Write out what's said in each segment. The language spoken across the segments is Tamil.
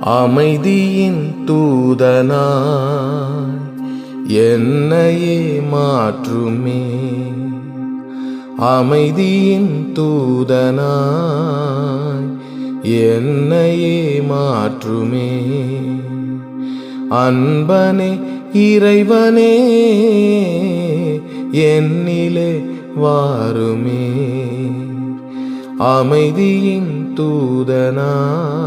அமைதியின் தூதனாய் என்னையே மாற்றுமே. அமைதியின் தூதனாய் என்னையே மாற்றுமே. அன்பனே இறைவனே என்னிலே வாருமே. அமைதியின் தூதனாய்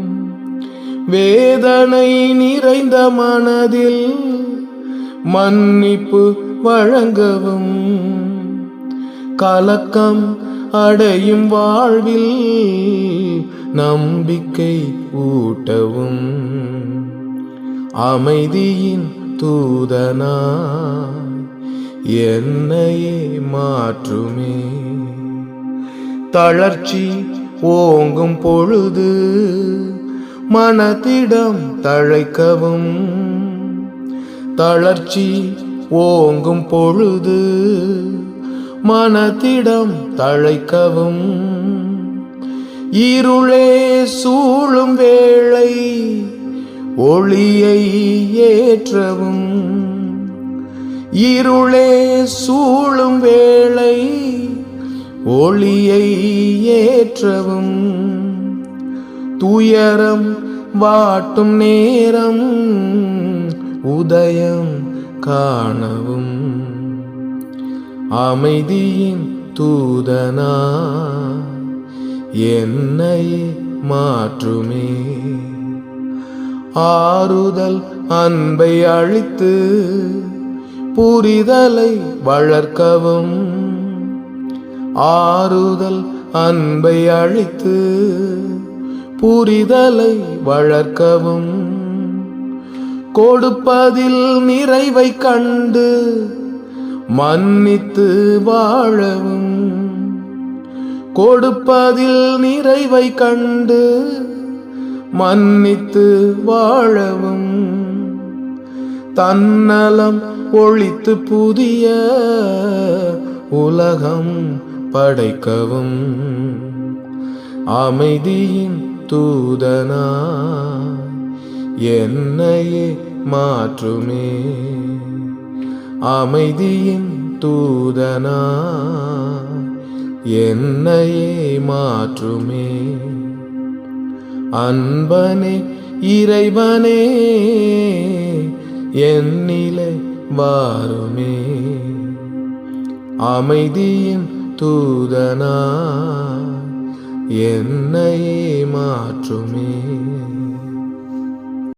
வேதனை நிறைந்த மனதில் மன்னிப்பு வழங்கவும். கலக்கம் அடையும் வாழ்வில் நம்பிக்கை ஊட்டவும். அமைதியின் தூதனா என்னையே மாற்றுமே. தளர்ச்சி ஓங்கும் பொழுது மனதிடம் தழைக்கவும். தளர்ச்சி ஓங்கும் பொழுது மனதிடம் தழைக்கவும். இருளே சூழும் வேளை ஒளியை ஏற்றவும். இருளே சூழும் வேளை ஒளியை ஏற்றவும். துயரம் வாட்டும் நேரம் உதயம் காணவும். அமைதியின் தூதனா என்னை மாற்றுமே. ஆறுதல் அன்பை அழித்து புரிதலை வளர்க்கவும். ஆறுதல் அன்பை அழித்து புரிதலை வளர்க்கவும். கொடுப்பதில் நிறைவை கண்டு மன்னித்து வாழவும். கொடுப்பதில் நிறைவை கண்டு மன்னித்து வாழவும். தன்னலம் ஒழித்து புதிய உலகம் படைக்கவும். அமைதியின் தூதனா என்னையே மாற்றுமே. அமைதியின் தூதனா என்னையே மாற்றுமே. அன்பனே இறைவனே என்னிலை வாருமே. அமைதியின் தூதனா என்னை மாற்றுமே.